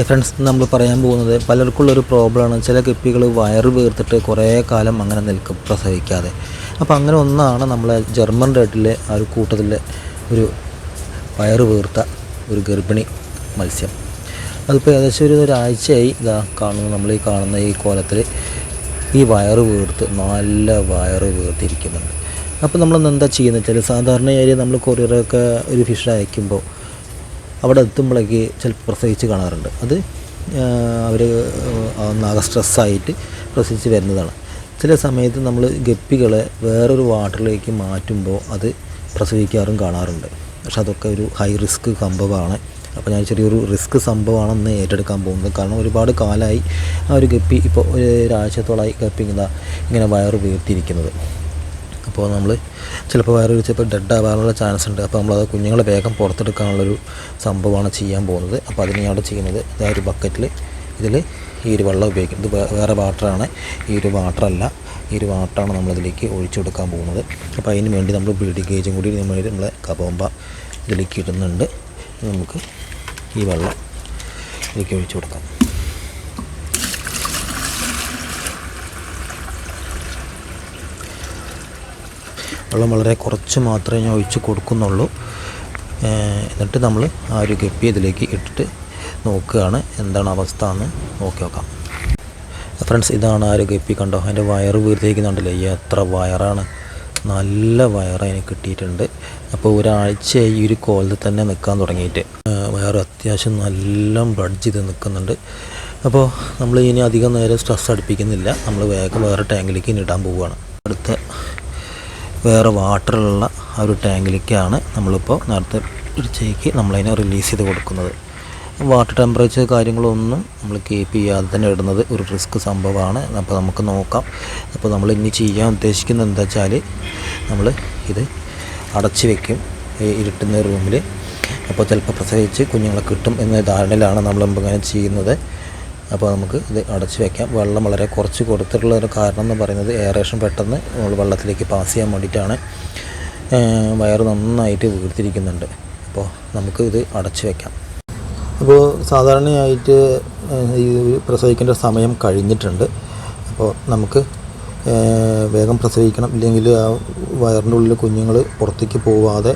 Friends നമ്മൾ പറയാൻ പോകുന്നത് പലർക്കുള്ളൊരു പ്രോബ്ലമാണ് ചില കെപ്പികൾ വയറ് വീർത്തിട്ട് കുറേ കാലം അങ്ങനെ നിൽക്കും പ്രസവിക്കാതെ. അപ്പോൾ അങ്ങനെ ഒന്നാണ് നമ്മളെ ജർമ്മൻ റെഡിലെ ആ ഒരു കൂട്ടത്തിലെ ഒരു വയറ് വീർത്ത ഒരു ഗർഭിണി മത്സ്യം. അതിപ്പോൾ ഏകദേശം ഒരു ഒരാഴ്ചയായി കാണുന്നു നമ്മൾ ഈ കാണുന്ന ഈ കോലത്തിൽ ഈ വയറ് വീർത്ത് നല്ല വയറ് വീർത്തിരിക്കുന്നുണ്ട്. അപ്പോൾ നമ്മളൊന്ന് എന്താ ചെയ്യുന്നത് വെച്ചാൽ സാധാരണയായി നമ്മൾ കൊറിയറൊക്കെ ഒരു ഫിഷ് അയക്കുമ്പോൾ അവിടെ എത്തുമ്പോഴേക്ക് ചിലപ്പോൾ പ്രസവിച്ച് കാണാറുണ്ട്. അത് അവർ ഒന്നാകെ സ്ട്രെസ്സായിട്ട് പ്രസവിച്ച് വരുന്നതാണ്. ചില സമയത്ത് നമ്മൾ ഗപ്പികളെ വേറൊരു വാട്ടറിലേക്ക് മാറ്റുമ്പോൾ അത് പ്രസവിക്കാറും കാണാറുണ്ട്. പക്ഷെ അതൊക്കെ ഒരു ഹൈ റിസ്ക് സംഭവമാണ്. അപ്പോൾ ഞാൻ ചെറിയൊരു റിസ്ക് സംഭവമാണെന്ന് ഏറ്റെടുക്കാൻ പോകുന്നത്. കാരണം ഒരുപാട് കാലമായി ആ ഒരു ഗപ്പി ഇപ്പോൾ ഒരു ഒരാഴ്ചത്തോളമായി ഗപ്പി ഇങ്ങനെ ഇങ്ങനെ വയറ് വീർത്തിരിക്കുന്നത് അപ്പോൾ നമ്മൾ ചിലപ്പോൾ വയറ് ചിലപ്പോൾ ഡെഡ് ആവാനുള്ള ചാൻസ് ഉണ്ട്. അപ്പോൾ നമ്മളത് കുഞ്ഞുങ്ങളെ വേഗം പുറത്തെടുക്കാനുള്ളൊരു സംഭവമാണ് ചെയ്യാൻ പോകുന്നത്. അപ്പോൾ അതിന് ഞാൻ അവിടെ ചെയ്യുന്നത് ഇതാ ഒരു ബക്കറ്റിൽ ഇതിൽ ഈ ഒരു വെള്ളം ഉപയോഗിക്കും. ഇത് വേറെ വാട്ടറാണ് ഈ ഒരു വാട്ടറല്ല ഈ ഒരു വാട്ടറാണ് നമ്മളിതിലേക്ക് ഒഴിച്ചു കൊടുക്കാൻ പോകുന്നത്. അപ്പോൾ അതിന് വേണ്ടി നമ്മൾ ബ്ലീഡിംഗ് ഗേജും കൂടി നമ്മൾ നമ്മളെ കബോമ്പ ഇതിലേക്ക് ഇടുന്നുണ്ട്. നമുക്ക് ഈ വെള്ളം ഇതിലേക്ക് ഒഴിച്ചു കൊടുക്കാം. വെള്ളം വളരെ കുറച്ച് മാത്രമേ ഞാൻ ഒഴിച്ച് കൊടുക്കുന്നുള്ളൂ. എന്നിട്ട് നമ്മൾ ആ ഒരു ഗപ്പി ഇതിലേക്ക് ഇട്ടിട്ട് നോക്കുകയാണ് എന്താണ് അവസ്ഥ എന്ന് നോക്കി നോക്കാം. ഫ്രണ്ട്സ് ഇതാണ് ആ ഒരു ഗപ്പി കണ്ടോ? അതിന്റെ വയറ് വീർത്തിരിക്കുന്നുണ്ടല്ലേ. എത്ര വയറാണ്. നല്ല വയറ് അതിന് കിട്ടിയിട്ടുണ്ട്. അപ്പോൾ ഒരാഴ്ച ഈ ഒരു കോലത്തിൽ തന്നെ നിൽക്കാൻ തുടങ്ങിയിട്ട്. വയറ് അത്യാവശ്യം നല്ല ബ്ലഡ് ചെയ്ത് നിൽക്കുന്നുണ്ട്. അപ്പോൾ നമ്മൾ ഇനി അധികം നേരം സ്ട്രെസ് അടുപ്പിക്കുന്നില്ല. നമ്മൾ വേഗം വേറെ ടാങ്കിലേക്ക് ഇടാൻ പോവുകയാണ്. അടുത്ത വേറെ വാട്ടറുള്ള ആ ഒരു ടാങ്കിലേക്കാണ് നമ്മളിപ്പോൾ നേരത്തെ ഒരു ചേക്ക് നമ്മളതിനെ റിലീസ് ചെയ്ത് കൊടുക്കുന്നത്. വാട്ടർ ടെമ്പറേച്ചർ കാര്യങ്ങളൊന്നും നമ്മൾ കീപ്പ് ചെയ്യാതെ തന്നെ ഇടുന്നത് ഒരു റിസ്ക് സംഭവമാണ്. അപ്പോൾ നമുക്ക് നോക്കാം. അപ്പോൾ നമ്മൾ ഇനി ചെയ്യാൻ ഉദ്ദേശിക്കുന്നത് എന്താ വെച്ചാൽ നമ്മൾ ഇത് അടച്ച് വെക്കും ഇരുട്ടുന്ന റൂമിൽ അപ്പോൾ ചിലപ്പോൾ പ്രസവിച്ച് കുഞ്ഞുങ്ങളെ കിട്ടും എന്ന ധാരണയിലാണ് നമ്മൾ ഇങ്ങനെ ചെയ്യുന്നത്. അപ്പോൾ നമുക്ക് ഇത് അടച്ചു വെക്കാം. വെള്ളം വളരെ കുറച്ച് കൊടുത്തിട്ടുള്ള ഒരു കാരണം എന്ന് പറയുന്നത് എയറേഷൻ പെട്ടെന്ന് വെള്ളത്തിലേക്ക് പാസ് ചെയ്യാൻ വേണ്ടിയിട്ടാണ്. വയർ നന്നായിട്ട് വീർത്തിരിക്കുന്നുണ്ട്. അപ്പോൾ നമുക്ക് ഇത് അടച്ചു വെക്കാം. അപ്പോൾ സാധാരണയായിട്ട് ഈ പ്രസവിക്കേണ്ട സമയം കഴിഞ്ഞിട്ടുണ്ട്. അപ്പോൾ നമുക്ക് വേഗം പ്രസവിക്കണം. ഇല്ലെങ്കിൽ ആ വയറിന്റെ ഉള്ളിൽ കുഞ്ഞുങ്ങൾ പുറത്തേക്ക് പോവാതെ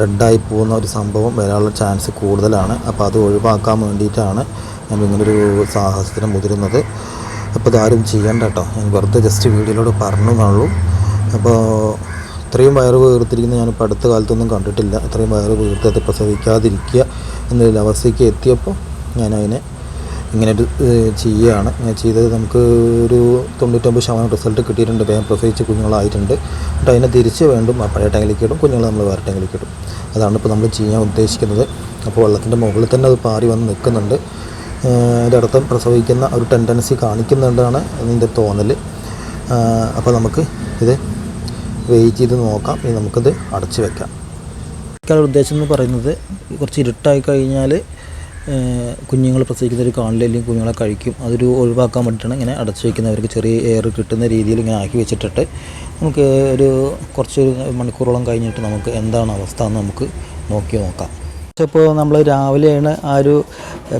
ഡെഡായി പോകുന്ന ഒരു സംഭവം വരാനുള്ള ചാൻസ് കൂടുതലാണ്. അപ്പോൾ അത് ഒഴിവാക്കാൻ വേണ്ടിയിട്ടാണ് ഞാൻ ഇങ്ങനൊരു സാഹസത്തിന് മുതിരുന്നത്. അപ്പോൾ ഇതാരും ചെയ്യണ്ട കേട്ടോ ഞാൻ വെറുതെ ജസ്റ്റ് വീഡിയോയിലൂടെ പറഞ്ഞു എന്നുള്ളൂ അപ്പോൾ ഇത്രയും വയറ് വീർത്തിരിക്കുന്ന ഞാനിപ്പോൾ അടുത്ത കാലത്തൊന്നും കണ്ടിട്ടില്ല. ഇത്രയും വയറ് അത് പ്രസവിക്കാതിരിക്കുക എന്നൊരു അവസ്ഥയ്ക്ക് എത്തിയപ്പോൾ ഞാനതിനെ ഇങ്ങനെ ഒരു ചെയ്യുകയാണ് ഞാൻ ചെയ്തത് നമുക്ക് ഒരു തൊണ്ണൂറ്റൊമ്പത് ശതമാനം റിസൾട്ട് കിട്ടിയിട്ടുണ്ട്. വേഗം പ്രസവിച്ച് കുഞ്ഞുങ്ങളായിട്ടുണ്ട്. എന്നിട്ട് അതിനെ തിരിച്ച് വേണ്ടും ആ പഴയ ടാങ്കിലേക്ക് ഇടും. കുഞ്ഞുങ്ങളെ നമ്മൾ വേറെ ടാങ്കിലേക്ക് ഇടും. അതാണ് ഇപ്പോൾ നമ്മൾ ചെയ്യാൻ ഉദ്ദേശിക്കുന്നത്. അപ്പോൾ വെള്ളത്തിന്റെ മുകളിൽ തന്നെ അത് പാറി വന്ന് നിൽക്കുന്നുണ്ട്. ഏഹ്, പ്രസവിക്കുന്ന ഒരു ടെൻഡൻസി കാണിക്കുന്നുണ്ടാണ് അതിന്റെ തോന്നൽ. അപ്പോൾ നമുക്ക് ഇത് വെയിറ്റ് ചെയ്ത് നോക്കാം. ഇനി നമുക്കിത് അടച്ചു വെക്കാം. ക്കാനുള്ള ഉദ്ദേശം എന്ന് പറയുന്നത് കുറച്ച് ഇരുട്ടായി കഴിഞ്ഞാൽ കുഞ്ഞുങ്ങൾ പ്രസവിക്കുന്ന ഒരു അല്ലെങ്കിൽ കുഞ്ഞുങ്ങളെ കഴിക്കും. അതൊരു ഒഴിവാക്കാൻ വേണ്ടിയിട്ടാണ് ഇങ്ങനെ അടച്ചു വയ്ക്കുന്നവർക്ക് ചെറിയ എയർ കിട്ടുന്ന രീതിയിൽ ഇങ്ങനെ ആക്കി വെച്ചിട്ടിട്ട് നമുക്ക് ഒരു കുറച്ച് മണിക്കൂറോളം കഴിഞ്ഞിട്ട് നമുക്ക് എന്താണ് അവസ്ഥ എന്ന് നമുക്ക് നോക്കി നോക്കാം. ഇപ്പോൾ നമ്മൾ രാവിലെയാണ് ആ ഒരു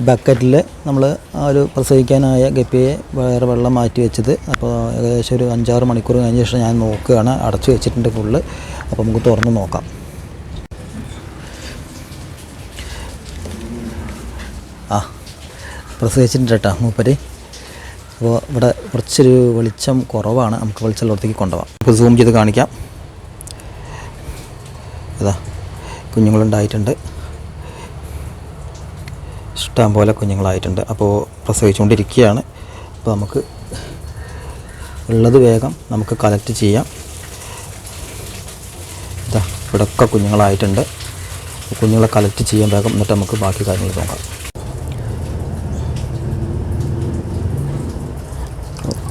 ബക്കറ്റിൽ നമ്മൾ ആ ഒരു പ്രസവിക്കാനായ ഗപ്പിയെ വേറെ വെള്ളം മാറ്റി വെച്ചത്. അപ്പോൾ ഏകദേശം ഒരു അഞ്ചാറ് മണിക്കൂർ കഴിഞ്ഞ ശേഷം ഞാൻ നോക്കുകയാണ്. അടച്ചു വെച്ചിട്ടുണ്ട് ഫുള്ള്. അപ്പോൾ നമുക്ക് തുറന്ന് നോക്കാം. ആ പ്രസവിച്ചിട്ടുണ്ട് കേട്ടോ മൂപ്പര്. അപ്പോൾ ഇവിടെ കുറച്ചൊരു വെളിച്ചം കുറവാണ്. നമുക്ക് വെളിച്ചമുള്ളടത്തേക്ക് കൊണ്ടുപോകാം നമുക്ക് സൂം ചെയ്ത് കാണിക്കാം. അതാ കുഞ്ഞുങ്ങളുണ്ടായിട്ടുണ്ട്. ഇഷ്ടം പോലെ കുഞ്ഞുങ്ങളായിട്ടുണ്ട്. അപ്പോൾ പ്രസവിച്ചുകൊണ്ടിരിക്കുകയാണ്. അപ്പോൾ നമുക്ക് ഉള്ളത് വേഗം നമുക്ക് കളക്ട് ചെയ്യാം. ഇതാ ഇവിടൊക്കെ കുഞ്ഞുങ്ങളായിട്ടുണ്ട്. കുഞ്ഞുങ്ങളെ കളക്ട് ചെയ്യാൻ വേഗം. എന്നിട്ട് നമുക്ക് ബാക്കി കാര്യങ്ങൾ നോക്കാം.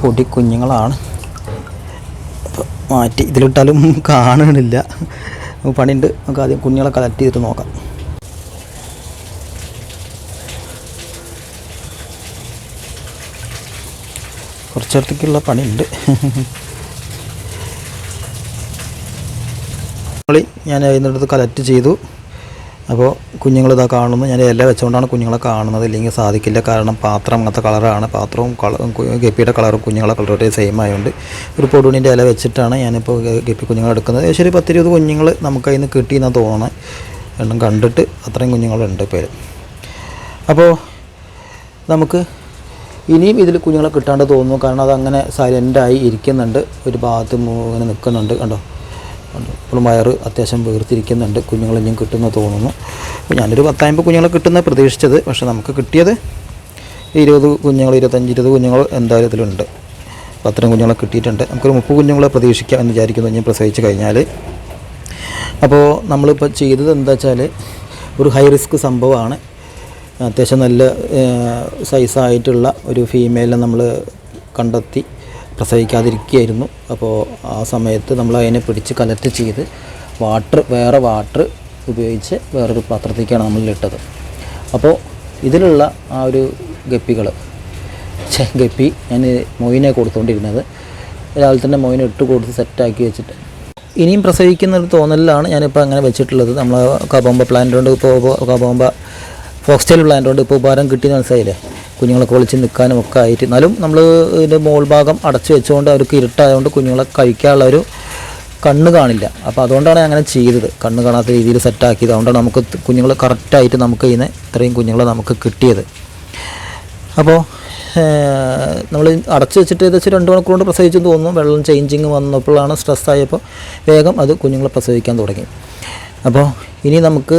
പൊടി കുഞ്ഞുങ്ങളാണ്. മാറ്റി ഇതിലിട്ടാലും കാണണില്ല പണിയുണ്ട്. നമുക്ക് ആദ്യം കുഞ്ഞുങ്ങളെ കളക്ട് ചെയ്തിട്ട് നോക്കാം. കുറച്ചിടത്തേക്കുള്ള പണിയുണ്ട്. ഞാൻ അതിനടുത്ത് കളക്ട് ചെയ്തു. അപ്പോൾ കുഞ്ഞുങ്ങളിതാ കാണുന്നു. ഞാൻ ഇല വെച്ചുകൊണ്ടാണ് കുഞ്ഞുങ്ങളെ കാണുന്നത്. ഇല്ലെങ്കിൽ സാധിക്കില്ല. കാരണം പാത്രം അങ്ങനത്തെ കളറാണ് പാത്രവും കള കു- ഗപ്പിയുടെ കളറും കുഞ്ഞുങ്ങളെ കളറൊക്കെ സെയിം ആയതുകൊണ്ട് ഒരു പൊടുവിന്റെ ഇല വെച്ചിട്ടാണ് ഞാനിപ്പോൾ ഗപ്പി കുഞ്ഞുങ്ങളെ എടുക്കുന്നത്. ഏകദേശം ഒരു പത്തിരുപത് കുഞ്ഞുങ്ങൾ നമുക്ക് അതിൽ നിന്ന് കിട്ടിയെന്നാണ് തോന്നുന്നത് എണ്ണം കണ്ടിട്ട് അത്രയും കുഞ്ഞുങ്ങളുണ്ട് പേര്. അപ്പോൾ നമുക്ക് ഇനിയും ഇതിൽ കുഞ്ഞുങ്ങളെ കിട്ടാണ്ട് തോന്നുന്നു. കാരണം അതങ്ങനെ സൈലന്റായി ഇരിക്കുന്നുണ്ട്. ഒരു ഭാഗത്ത് ഇങ്ങനെ നിൽക്കുന്നുണ്ട് കണ്ടോ? കണ്ടോ? ഇപ്പോഴും വയറ് അത്യാവശ്യം വീർത്തിരിക്കുന്നുണ്ട്. കുഞ്ഞുങ്ങൾ ഇനിയും കിട്ടുന്നു തോന്നുന്നു. അപ്പോൾ ഞാനൊരു പത്തമ്പത് കുഞ്ഞുങ്ങളെ കിട്ടുന്ന പ്രതീക്ഷിച്ചത്. പക്ഷേ നമുക്ക് കിട്ടിയത് ഇരുപത് കുഞ്ഞുങ്ങൾ ഇരുപത്തഞ്ച് ഇരുപത് കുഞ്ഞുങ്ങൾ എന്തായാലും ഇതിലുണ്ട്. പത്തരം കുഞ്ഞുങ്ങളെ കിട്ടിയിട്ടുണ്ട്. നമുക്കൊരു മുപ്പത് കുഞ്ഞുങ്ങളെ പ്രതീക്ഷിക്കാം എന്ന് വിചാരിക്കുന്നു. ഞാൻ പ്രസവിച്ച് കഴിഞ്ഞാൽ. അപ്പോൾ നമ്മളിപ്പോൾ ചെയ്തത് എന്താ വെച്ചാൽ ഒരു ഹൈ റിസ്ക് സംഭവമാണ്. അത്യാവശ്യം നല്ല സൈസായിട്ടുള്ള ഒരു ഫീമെയിലിനെ നമ്മൾ കണ്ടെത്തി പ്രസവിക്കാതിരിക്കുകയായിരുന്നു. അപ്പോൾ ആ സമയത്ത് നമ്മൾ അതിനെ പിടിച്ച് കലക്ട് ചെയ്ത് വാട്ടർ വേറെ വാട്ടർ ഉപയോഗിച്ച് വേറൊരു പാത്രത്തേക്കാണ് നമ്മൾ ഇട്ടത്. അപ്പോൾ ഇതിലുള്ള ആ ഒരു ഗപ്പികൾ ഗപ്പി ഞാൻ മൊയിനെ കൊടുത്തുകൊണ്ടിരുന്നത് രാവിലെ തന്നെ മൊയിനെ ഇട്ട് കൊടുത്ത് സെറ്റാക്കി വെച്ചിട്ട്. ഇനിയും പ്രസവിക്കുന്ന ഒരു തോന്നലിലാണ് ഞാനിപ്പോൾ അങ്ങനെ വെച്ചിട്ടുള്ളത്. നമ്മൾ കബോമ്പ പ്ലാന്റ് കൊണ്ട് ഇപ്പോൾ കബോമ്പ ഫോക്സ്റ്റൈൽ പ്ലാന്റ് ആൻഡ്രോയിഡ് ഇപ്പോൾ ഉപകാരം കിട്ടിയെന്ന് മനസ്സിലായില്ലേ? കുഞ്ഞുങ്ങളൊക്കെ ഒളിച്ച് നിൽക്കാനും ഒക്കെ ആയിട്ട്. എന്നാലും നമ്മൾ ഇതിന്റെ മോൾ ഭാഗം അടച്ചു വെച്ചുകൊണ്ട് അവർക്ക് ഇരുട്ടായതുകൊണ്ട് കുഞ്ഞുങ്ങളെ കഴിക്കാനുള്ള ഒരു കണ്ണ് കാണില്ല. അപ്പോൾ അതുകൊണ്ടാണ് അങ്ങനെ ചെയ്തത്. കണ്ണ് കാണാത്ത രീതിയിൽ സെറ്റാക്കിയത് അതുകൊണ്ടാണ് നമുക്ക് കുഞ്ഞുങ്ങൾ കറക്റ്റായിട്ട് നമുക്ക് ഇതിനെ ഇത്രയും കുഞ്ഞുങ്ങളെ നമുക്ക് കിട്ടിയത്. അപ്പോൾ നമ്മൾ അടച്ചു വെച്ചിട്ട് ഏകദേശം രണ്ട് മണിക്കൂർ കൊണ്ട് പ്രസവിച്ചെന്ന് തോന്നുന്നു. വെള്ളം ചേഞ്ചിങ് വന്നപ്പോഴാണ് സ്ട്രെസ്സായപ്പോൾ വേഗം അത് കുഞ്ഞുങ്ങളെ പ്രസവിക്കാൻ തുടങ്ങി. അപ്പോൾ ഇനി നമുക്ക്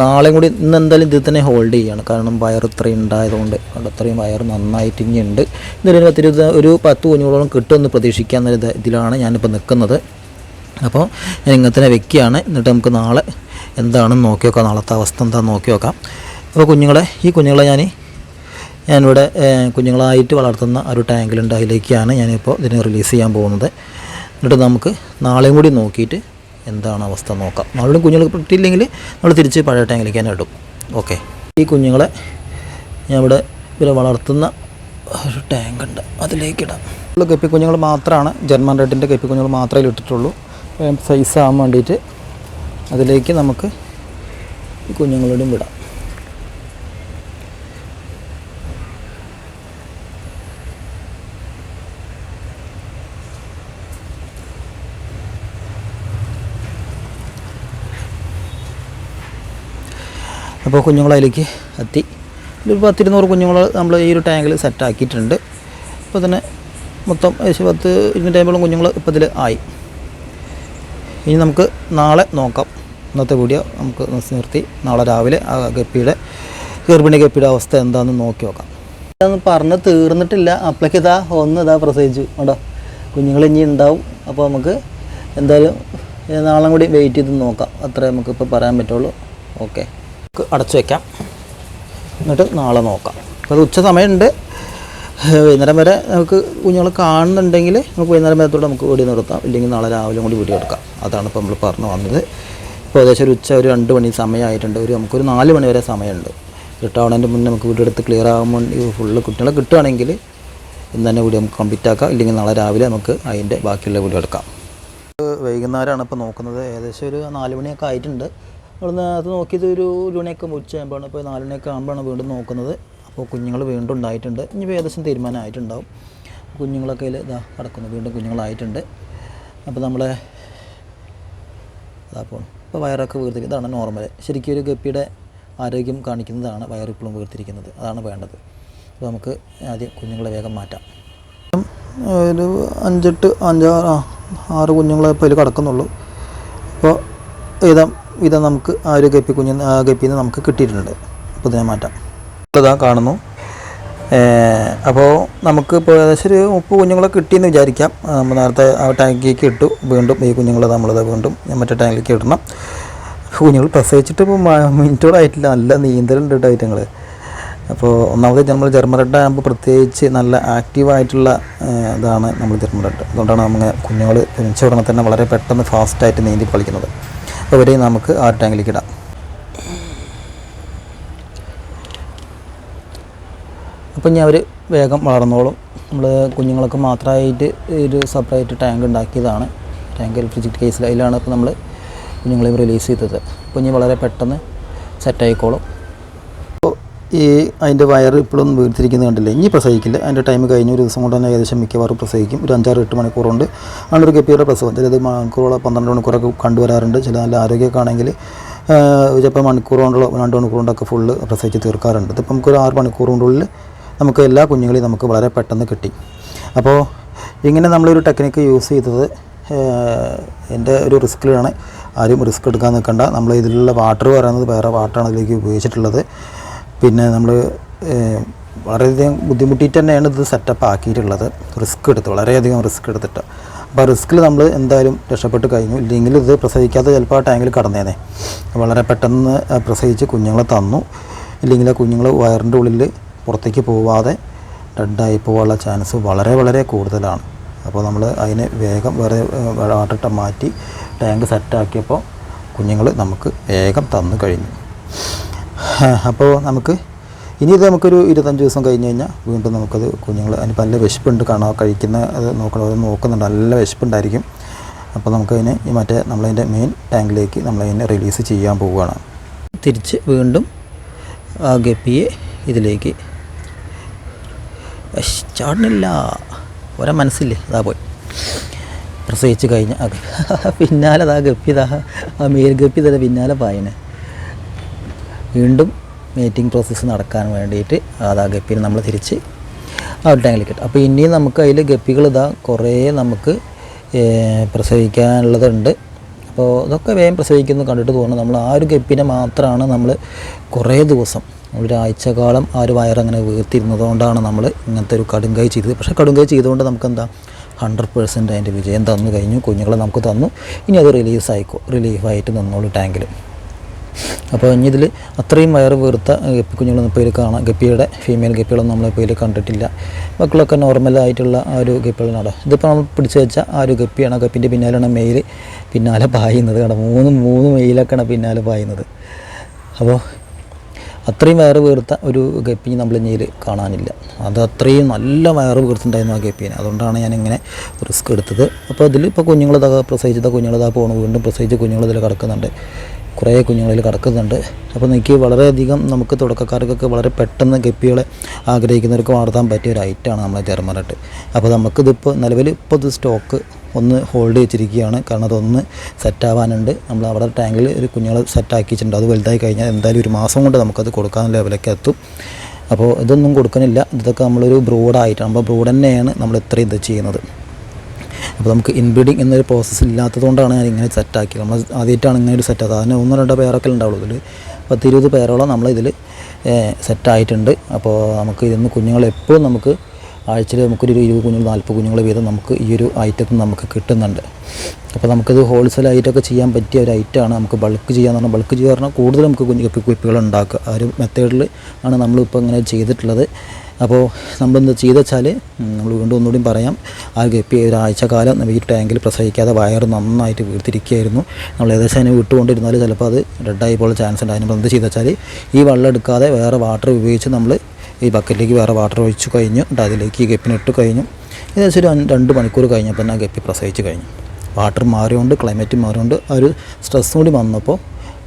നാളെ കൂടി ഇന്ന് എന്തായാലും ഇതിൽ തന്നെ ഹോൾഡ് ചെയ്യാണ്. കാരണം വയർ ഇത്രയും ഉണ്ടായതുകൊണ്ട് അത്രയും വയർ നന്നായിട്ട് ഇനി ഉണ്ട്. ഇതൊരു പത്തിരുപത് ഒരു പത്ത് കുഞ്ഞുങ്ങളോളം കിട്ടുമെന്ന് പ്രതീക്ഷിക്കാവുന്ന ഇത് ഇതിലാണ് ഞാനിപ്പോൾ നിൽക്കുന്നത്. അപ്പോൾ ഞാൻ ഇങ്ങനെ തന്നെ വെക്കുകയാണ്. എന്നിട്ട് നമുക്ക് നാളെ എന്താണെന്ന് നോക്കി നോക്കാം. നാളത്തെ അവസ്ഥ എന്താണെന്ന് നോക്കി നോക്കാം. അപ്പോൾ കുഞ്ഞുങ്ങളെ ഈ കുഞ്ഞുങ്ങളെ ഞാൻ ഞാനിവിടെ കുഞ്ഞുങ്ങളായിട്ട് വളർത്തുന്ന ഒരു ടാങ്കിലുണ്ട് അതിലേക്കാണ് ഞാനിപ്പോൾ ഇതിനെ റിലീസ് ചെയ്യാൻ പോകുന്നത്. എന്നിട്ട് നമുക്ക് നാളെയും കൂടി നോക്കിയിട്ട് എന്താണ് അവസ്ഥ നോക്കാം. നാളെ കുഞ്ഞുങ്ങൾ കിട്ടിയില്ലെങ്കിൽ നമ്മൾ തിരിച്ച് പഴയ ടാങ്കിലേക്ക് തന്നെ ഇടും. ഓക്കെ ഈ കുഞ്ഞുങ്ങളെ ഞാൻ ഇവിടെ ഇവരെ വളർത്തുന്ന ഒരു ടാങ്ക് ഉണ്ട്. അതിലേക്കിടാം ഉള്ള കപ്പി കുഞ്ഞുങ്ങൾ മാത്രമാണ് ജർമ്മൻ റെഡിന്റെ കപ്പി കുഞ്ഞുങ്ങൾ മാത്രമേ ഇട്ടിട്ടുള്ളൂ. സൈസ് ആകാൻ വേണ്ടിയിട്ട് അതിലേക്ക് നമുക്ക് കുഞ്ഞുങ്ങളോടും വിടാം. അപ്പോൾ കുഞ്ഞുങ്ങളെ അതിലേക്ക് എത്തി. ഒരു പത്തിരുന്നൂറ് കുഞ്ഞുങ്ങൾ നമ്മൾ ഈ ഒരു ടാങ്കിൽ സെറ്റാക്കിയിട്ടുണ്ട് അപ്പോൾ തന്നെ മൊത്തം ഏകദേശം പത്ത് ഇരുന്നൂറ്റമ്പതോളം കുഞ്ഞുങ്ങൾ ഇപ്പോൾ ഇതിൽ ആയി. ഇനി നമുക്ക് നാളെ നോക്കാം. ഇന്നത്തെ വീഡിയോ നമുക്ക് നിർത്തി നാളെ രാവിലെ ആ ഗപ്പിയുടെ ഗർഭിണി ഗപ്പിയുടെ അവസ്ഥ എന്താണെന്ന് നോക്കി നോക്കാം. അതൊന്നും പറഞ്ഞ് തീർന്നിട്ടില്ല. അപ്പോഴേക്ക് ഇതാ ഒന്ന് ഇതാ പ്രസവിച്ചു. കേട്ടോ കുഞ്ഞുങ്ങൾ ഇനി ഉണ്ടാവും. അപ്പോൾ നമുക്ക് എന്തായാലും നാളെ കൂടി വെയിറ്റ് ചെയ്ത് നോക്കാം. അത്രേ നമുക്കിപ്പോൾ പറയാൻ പറ്റുള്ളൂ. ഓക്കെ അടച്ചു വയ്ക്കാം എന്നിട്ട് നാളെ നോക്കാം. അപ്പോൾ അത് ഉച്ച സമയമുണ്ട്. വൈകുന്നേരം വരെ നമുക്ക് കുഞ്ഞുങ്ങൾ കാണുന്നുണ്ടെങ്കിൽ നമുക്ക് വൈകുന്നേരം വരത്തോടെ നമുക്ക് വീട് നിർത്താം. ഇല്ലെങ്കിൽ നാളെ രാവിലെ കൂടി വീട് എടുക്കാം അതാണ് ഇപ്പോൾ നമ്മൾ പറഞ്ഞു വന്നത്. ഇപ്പോൾ ഏകദേശം ഒരു ഉച്ച ഒരു രണ്ട് മണി സമയമായിട്ടുണ്ട്. ഒരു നമുക്കൊരു നാല് മണി വരെ സമയമുണ്ട്. റിട്ടാവണതിന്റെ മുന്നേ നമുക്ക് വീട് എടുത്ത് ക്ലിയർ ആകുമ്പോൾ ഫുള്ള് കുട്ടികളെ കിട്ടുകയാണെങ്കിൽ ഇന്ന് തന്നെ വീട് നമുക്ക് കംപ്ലീറ്റ് ആക്കാം. ഇല്ലെങ്കിൽ നാളെ രാവിലെ നമുക്ക് അതിന്റെ ബാക്കിയുള്ള വീട് എടുക്കാം. വൈകുന്നേരമാണ് ഇപ്പോൾ നോക്കുന്നത്. ഏകദേശം ഒരു നാല് മണിയൊക്കെ ആയിട്ടുണ്ട്. അവിടുന്ന് അത് നോക്കിയത് ഒരു ഒരുമണിയൊക്കെ ഉച്ചയാകുമ്പോഴാണ്. ഇപ്പോൾ നാല് മണിയൊക്കെ ആകുമ്പോഴാണ് വീണ്ടും നോക്കുന്നത്. അപ്പോൾ കുഞ്ഞുങ്ങൾ വീണ്ടും ഉണ്ടായിട്ടുണ്ട്. ഇനി ഏകദേശം തീരുമാനമായിട്ടുണ്ടാവും. കുഞ്ഞുങ്ങളൊക്കെ ഇതാ കിടക്കുന്നു. വീണ്ടും കുഞ്ഞുങ്ങളായിട്ടുണ്ട്. അപ്പോൾ നമ്മളെ അതാ പോകണം ഇപ്പോൾ വയറൊക്കെ വീർത്തിരിക്കും. ഇതാണ് നോർമൽ ശരിക്കും ഒരു ഗപ്പിയുടെ ആരോഗ്യം കാണിക്കുന്നതാണ് വയറിപ്പോഴും വീർത്തിരിക്കുന്നത്. അതാണ് വേണ്ടത്. അപ്പോൾ നമുക്ക് ആദ്യം കുഞ്ഞുങ്ങളെ വേഗം മാറ്റാം. ഒരു അഞ്ചെട്ട് അഞ്ചാറ് ആറ് കുഞ്ഞുങ്ങളെ ഇപ്പോൾ ഇതിൽ കിടക്കുന്നുള്ളൂ. അപ്പോൾ ഇതാ ഇത് നമുക്ക് ആ ഒരു ഗപ്പി കുഞ്ഞ് ആ ഗപ്പിയിൽ നിന്ന് നമുക്ക് കിട്ടിയിട്ടുണ്ട്. ഇതിനെ മാറ്റാം. ഇതാ കാണുന്നു. അപ്പോൾ നമുക്ക് ഇപ്പോൾ ഏകദേശം ഒരു മുപ്പത് കുഞ്ഞുങ്ങളെ കിട്ടിയെന്ന് വിചാരിക്കാം. നമ്മൾ നേരത്തെ ആ ടാങ്കിലേക്ക് ഇട്ടു. വീണ്ടും ഈ കുഞ്ഞുങ്ങളെ നമ്മളത് വീണ്ടും മറ്റേ ടാങ്കിലേക്ക് ഇടണം. കുഞ്ഞുങ്ങൾ പ്രസവിച്ചിട്ട് ഇപ്പോൾ മിനിറ്റോടായിട്ടില്ല നല്ല നീന്തലുണ്ട് കേട്ടോ ഐറ്റങ്ങൾ അപ്പോൾ ഒന്നാമത് നമ്മൾ ജർമ്മറട്ട ആകുമ്പോൾ പ്രത്യേകിച്ച് നല്ല ആക്റ്റീവായിട്ടുള്ള ഇതാണ് നമ്മൾ ജർമ്മറട്ട അതുകൊണ്ടാണ് നമ്മൾ കുഞ്ഞുങ്ങൾ ജനിച്ച ഉടനെ തന്നെ വളരെ പെട്ടെന്ന് ഫാസ്റ്റായിട്ട് നീന്തി കളിക്കുന്നത്. ഇവരെയും നമുക്ക് ആ ടാങ്കിലേക്ക് ഇടാം. അപ്പം ഇനി അവർ വേഗം വളർന്നോളും. നമ്മൾ കുഞ്ഞുങ്ങൾക്ക് മാത്രമായിട്ട് ഒരു സെപ്പറേറ്റ് ടാങ്ക് ഉണ്ടാക്കിയതാണ്. ടാങ്ക് ഫ്രിഡ്ജ് കേസിൽ അതിലാണ് ഇപ്പോൾ നമ്മൾ കുഞ്ഞുങ്ങളെയും റിലീസ് ചെയ്തത്. ഇനി വളരെ പെട്ടെന്ന് സെറ്റായിക്കോളും ഈ അതിന്റെ വയർ ഇപ്പോഴും വീർത്തിരിക്കുന്നത് കണ്ടില്ലേ? ഇനി പ്രസവിക്കില്ല. അതിന്റെ ടൈം കഴിഞ്ഞ ഒരു ദിവസം കൊണ്ട് തന്നെ ഏകദേശം മിക്കവാറും പ്രസവിക്കും. ഒരു അഞ്ചാറ് എട്ട് മണിക്കൂറുണ്ട്. അങ്ങനൊരു കെപ്പിയുടെ പ്രസവം. ചിലത് മണിക്കൂറോളം പന്ത്രണ്ട് മണിക്കൂറൊക്കെ കണ്ടുവരാറുണ്ട്. ചില നല്ല ആരോഗ്യമൊക്കെ ആണെങ്കിൽ ചിലപ്പോൾ മണിക്കൂർ കൊണ്ടുള്ള രണ്ട് മണിക്കൂർ കൊണ്ടൊക്കെ ഫുള്ള് പ്രസവിച്ച് തീർക്കാറുണ്ട്. ഇതിപ്പോൾ നമുക്കൊരു ആറ് മണിക്കൂർ കൊണ്ടുള്ളിൽ നമുക്ക് എല്ലാ കുഞ്ഞുങ്ങളെയും നമുക്ക് വളരെ പെട്ടെന്ന് കിട്ടി. അപ്പോൾ ഇങ്ങനെ നമ്മളൊരു ടെക്നിക്ക് യൂസ് ചെയ്തത് എന്റെ ഒരു റിസ്ക്കിലാണ് ആരും റിസ്ക് എടുക്കാൻ നിൽക്കണ്ട. നമ്മൾ ഇതിലുള്ള വാട്ടർ പറയുന്നത് വേറെ വാട്ടറാണ് ഇതിലേക്ക് ഉപയോഗിച്ചിട്ടുള്ളത്. പിന്നെ നമ്മൾ വളരെയധികം ബുദ്ധിമുട്ടിയിട്ട് തന്നെയാണ് ഇത് സെറ്റപ്പ് ആക്കിയിട്ടുള്ളത്. റിസ്ക് എടുത്ത് വളരെയധികം റിസ്ക് എടുത്തിട്ട്. അപ്പോൾ ആ റിസ്കിൽ നമ്മൾ എന്തായാലും രക്ഷപ്പെട്ട് കഴിഞ്ഞു. ഇല്ലെങ്കിൽ ഇത് പ്രസവിക്കാതെ ചിലപ്പോൾ ആ ടാങ്കിൽ കടന്നേനെ. വളരെ പെട്ടെന്ന് പ്രസവിച്ച് കുഞ്ഞുങ്ങളെ തന്നു. ഇല്ലെങ്കിൽ ആ കുഞ്ഞുങ്ങൾ വയറിന്റെ ഉള്ളിൽ പുറത്തേക്ക് പോവാതെ ഡെഡായി പോകാനുള്ള ചാൻസ് വളരെ വളരെ കൂടുതലാണ്. അപ്പോൾ നമ്മൾ അതിനെ വേഗം വേറെ വാട്ടർ മാറ്റി ടാങ്ക് സെറ്റാക്കിയപ്പോൾ കുഞ്ഞുങ്ങൾ നമുക്ക് വേഗം തന്നു കഴിഞ്ഞു. അപ്പോൾ നമുക്ക് ഇനി ഇത് നമുക്കൊരു ഇരുപത്തഞ്ച് ദിവസം കഴിഞ്ഞ് കഴിഞ്ഞാൽ വീണ്ടും നമുക്കത് കുഞ്ഞുങ്ങൾ അതിന് നല്ല വിശപ്പുണ്ട് കാണാൻ കഴിക്കുന്ന അത് നോക്കണം അത് നോക്കുന്നുണ്ട് നല്ല വിശപ്പുണ്ടായിരിക്കും. അപ്പോൾ നമുക്കതിനെ ഈ മറ്റേ നമ്മളതിന്റെ മെയിൻ ടാങ്കിലേക്ക് നമ്മളതിനെ റിലീസ് ചെയ്യാൻ പോവുകയാണ്. തിരിച്ച് വീണ്ടും ആ ഗപ്പിയെ ഇതിലേക്ക് ചാടുന്നില്ല. ഒരാ മനസ്സില്ലേ? അതാ പോയി. പ്രസവിച്ച് കഴിഞ്ഞ പിന്നാലെ അതാ ഗപ്പി ഇതാ ആ മേൽ ഗപ്പി തന്നെ പിന്നാലെ പായനെ വീണ്ടും മീറ്റിംഗ് പ്രോസസ്സ് നടക്കാൻ വേണ്ടിയിട്ട് അതാ ഗപ്പിനെ നമ്മൾ തിരിച്ച് ആ ഒരു ടാങ്കിലേക്ക് അപ്പോൾ ഇനിയും നമുക്ക് അതിൽ ഗപ്പികൾ ഇതാ കുറേ നമുക്ക് പ്രസവിക്കാനുള്ളതുണ്ട്. അപ്പോൾ ഇതൊക്കെ വേഗം പ്രസവിക്കുന്നു കണ്ടിട്ട് തോന്നുന്നു. നമ്മൾ ആ ഒരു ഗപ്പിനെ മാത്രമാണ് നമ്മൾ കുറേ ദിവസം ഒരാഴ്ചക്കാലം ആ ഒരു വയറങ്ങനെ വീർത്തിരുന്നതുകൊണ്ടാണ് നമ്മൾ ഇങ്ങനത്തെ ഒരു കടുങ്കൈ ചെയ്തത്. പക്ഷേ കടുങ്കൈ ചെയ്തുകൊണ്ട് നമുക്കെന്താ ഹൺഡ്രഡ് പേഴ്സന്റ് അതിന്റെ വിജയം തന്നു കഴിഞ്ഞു. കുഞ്ഞുങ്ങളെ നമുക്ക് തന്നു. ഇനി അത് റിലീസ് ആയിക്കോ റിലീഫായിട്ട് നിന്നോളൂ ടാങ്കിൽ അപ്പോൾ ഇനി ഇതിൽ അത്രയും വയറ് വീർത്ത ഗപ്പി കുഞ്ഞുങ്ങളൊന്നും ഇപ്പോൾ ഇതിൽ കാണാം ഗപ്പിയുടെ ഫീമെയിൽ ഗപ്പികളൊന്നും നമ്മളിപ്പോൾ ഇതിൽ കണ്ടിട്ടില്ല. മക്കളൊക്കെ നോർമലായിട്ടുള്ള ആ ഒരു ഗപ്പികളാണ് ഇതിപ്പോൾ നമ്മൾ പിടിച്ചു വെച്ച ആ ഒരു ഗപ്പിയാണ് ഗപ്പിന്റെ പിന്നാലെയാണ് മെയിൽ പിന്നാലെ പായുന്നത് കേട്ടോ മൂന്ന് മൂന്ന് മെയിലൊക്കെയാണ് പിന്നാലെ പായുന്നത്. അപ്പോൾ അത്രയും വയറ് വീർത്ത ഒരു ഗപ്പി നമ്മൾ ഇനിയിൽ കാണാനില്ല. അത് അത്രയും നല്ല വയറ് വീർത്തുണ്ടായിരുന്നു ആ ഗപ്പീനെ അതുകൊണ്ടാണ് ഇങ്ങനെ റിസ്ക് എടുത്തത്. അപ്പോൾ അതിൽ ഇപ്പോൾ കുഞ്ഞുങ്ങളിതാ പ്രസവിച്ചതാ കുഞ്ഞുങ്ങളിതാ പോകണം വീണ്ടും പ്രസവിച്ച് കുഞ്ഞുങ്ങളിതിൽ കിടക്കുന്നുണ്ട്. കുറേ കുഞ്ഞുങ്ങളിൽ കിടക്കുന്നുണ്ട്. അപ്പോൾ എനിക്ക് വളരെയധികം നമുക്ക് തുടക്കക്കാർക്കൊക്കെ വളരെ പെട്ടെന്ന് ഗപ്പികളെ ആഗ്രഹിക്കുന്നവർക്ക് വളർത്താൻ പറ്റിയ ഒരു ഐറ്റമാണ് നമ്മളെ ചെറുമലട്ട് അപ്പോൾ നമുക്കിതിപ്പോൾ നിലവിൽ ഇപ്പോൾ ഇത് സ്റ്റോക്ക് ഒന്ന് ഹോൾഡ് വെച്ചിരിക്കുകയാണ്. കാരണം അതൊന്ന് സെറ്റാവാനുണ്ട് നമ്മൾ അവിടെ ടാങ്കിൽ ഒരു കുഞ്ഞുങ്ങളെ സെറ്റാക്കി വെച്ചിട്ടുണ്ട് അത് വലുതായി കഴിഞ്ഞാൽ എന്തായാലും ഒരു മാസം കൊണ്ട് നമുക്കത് കൊടുക്കാൻ ലെവലൊക്കെ എത്തും. അപ്പോൾ ഇതൊന്നും കൊടുക്കുന്നില്ല ഇതൊക്കെ നമ്മളൊരു ബ്രോഡായിട്ടാണ് അപ്പോൾ ബ്രോഡ് തന്നെയാണ് നമ്മൾ ഇത്രയും ഇത് ചെയ്യുന്നത്. അപ്പോൾ നമുക്ക് ഇൻബ്രീഡിങ് എന്നൊരു പ്രോസസ്സ് ഇല്ലാത്തതുകൊണ്ടാണ് ഞാൻ ഇങ്ങനെ സെറ്റാക്കിയത് നമ്മൾ ആദ്യമായിട്ടാണ് ഇങ്ങനെ ഒരു സെറ്റ് അതിന് ഒന്നോ രണ്ടോ പേരൊക്കെ ഉണ്ടാവുള്ളൂ. ഇതിൽ പത്തിരുപത് പേരോളം നമ്മളിതിൽ ഇതിൽ സെറ്റായിട്ടുണ്ട് അപ്പോൾ നമുക്ക് ഇതിന്ന് നിന്ന് എപ്പോഴും നമുക്ക് ആഴ്ചയിൽ നമുക്കൊരു ഇരുപത് കുഞ്ഞുങ്ങൾ നാൽപ്പത് കുഞ്ഞുങ്ങൾ വീതം നമുക്ക് ഈ ഒരു ഐറ്റത്തിൽ നമുക്ക് കിട്ടുന്നുണ്ട്. അപ്പോൾ നമുക്കിത് ഹോൾസെയിൽ ആയിട്ടൊക്കെ ചെയ്യാൻ പറ്റിയ ഒരു ഐറ്റമാണ് നമുക്ക് ബൾക്ക് ചെയ്യാന്ന് പറഞ്ഞാൽ ബൾക്ക് ചെയ്യുക പറഞ്ഞാൽ കൂടുതൽ നമുക്ക് കുഞ്ഞു കപ്പി കുപ്പികൾ ഉണ്ടാക്കുക. ആ ഒരു മെത്തേഡിൽ ആണ് നമ്മളിപ്പോൾ ഇങ്ങനെ ചെയ്തിട്ടുള്ളത്. അപ്പോൾ നമ്മളെന്ത് ചെയ്ത് വെച്ചാൽ നമ്മൾ വീണ്ടും ഒന്നുകൂടി പറയാം. ആ ഗപ്പി ഒരാഴ്ച കാലം ഈ ടാങ്കിൽ പ്രസവിക്കാതെ വയർ നന്നായിട്ട് വീർത്തിരിക്കുകയായിരുന്നു. നമ്മൾ ഏകദേശം അതിനെ വിട്ടുകൊണ്ടിരുന്നാൽ ചിലപ്പോൾ അത് ഡെഡായി പോലുള്ള ചാൻസ് ഉണ്ട്. അതിന് എന്ത് ചെയ്ത് വെച്ചാൽ ഈ വെള്ളം എടുക്കാതെ വേറെ വാട്ടർ ഉപയോഗിച്ച് നമ്മൾ ഈ ബക്കറ്റിലേക്ക് വേറെ വാട്ടർ ഒഴിച്ചു കഴിഞ്ഞു. എന്നിട്ട് അതിലേക്ക് ഈ ഗപ്പിനിട്ട് കഴിഞ്ഞു. ഏകദേശം ഒരു രണ്ട് മണിക്കൂർ കഴിഞ്ഞപ്പോൾ ആ ഗപ്പി പ്രസവിച്ച് കഴിഞ്ഞു. വാട്ടർ മാറിയോണ്ട് ക്ലൈമറ്റ് മാറിയോണ്ട് ആ ഒരു സ്ട്രെസ്സും കൂടി വന്നപ്പോൾ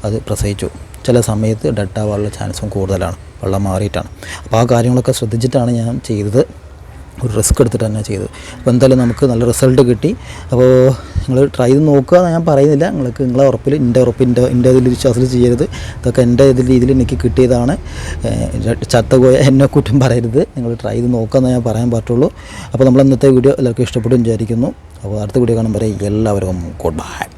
അത് പ്രസവിച്ചു. ചില സമയത്ത് ഡെഡ് ആവാനുള്ള ചാൻസും കൂടുതലാണ്. വെള്ളം മാറിയിട്ടാണ്. അപ്പോൾ ആ കാര്യങ്ങളൊക്കെ ശ്രദ്ധിച്ചിട്ടാണ് ഞാൻ ചെയ്തത്. ഒരു റിസ്ക് എടുത്തിട്ട് തന്നെ ചെയ്തത്. അപ്പോൾ എന്തായാലും നമുക്ക് നല്ല റിസൾട്ട് കിട്ടി. അപ്പോൾ നിങ്ങൾ ട്രൈ ചെയ്ത് നോക്കുക എന്ന് ഞാൻ പറയുന്നില്ല. നിങ്ങൾക്ക് നിങ്ങളെ ഉറപ്പിൽ എന്റെ ഉറപ്പ് എന്റെ എന്റെ ഇതിൽ വിശ്വാസത്തിൽ ചെയ്യരുത്. ഇതൊക്കെ എന്റെ ഇതിൽ രീതിയിൽ എനിക്ക് കിട്ടിയതാണ്. ഏഹ് ചത്തുപോയ എന്നെ കുറ്റം പറയരുത്. നിങ്ങൾ ട്രൈ ചെയ്ത് നോക്കുക ഞാൻ പറയാൻ പറ്റുള്ളൂ. അപ്പോൾ നമ്മൾ ഇന്നത്തെ വീഡിയോ എല്ലാവർക്കും ഇഷ്ടപ്പെടും വിചാരിക്കുന്നു. അപ്പോൾ അടുത്ത വീഡിയോ കാണുമ്പോൾ എല്ലാവർക്കും ഗുഡ് ബൈ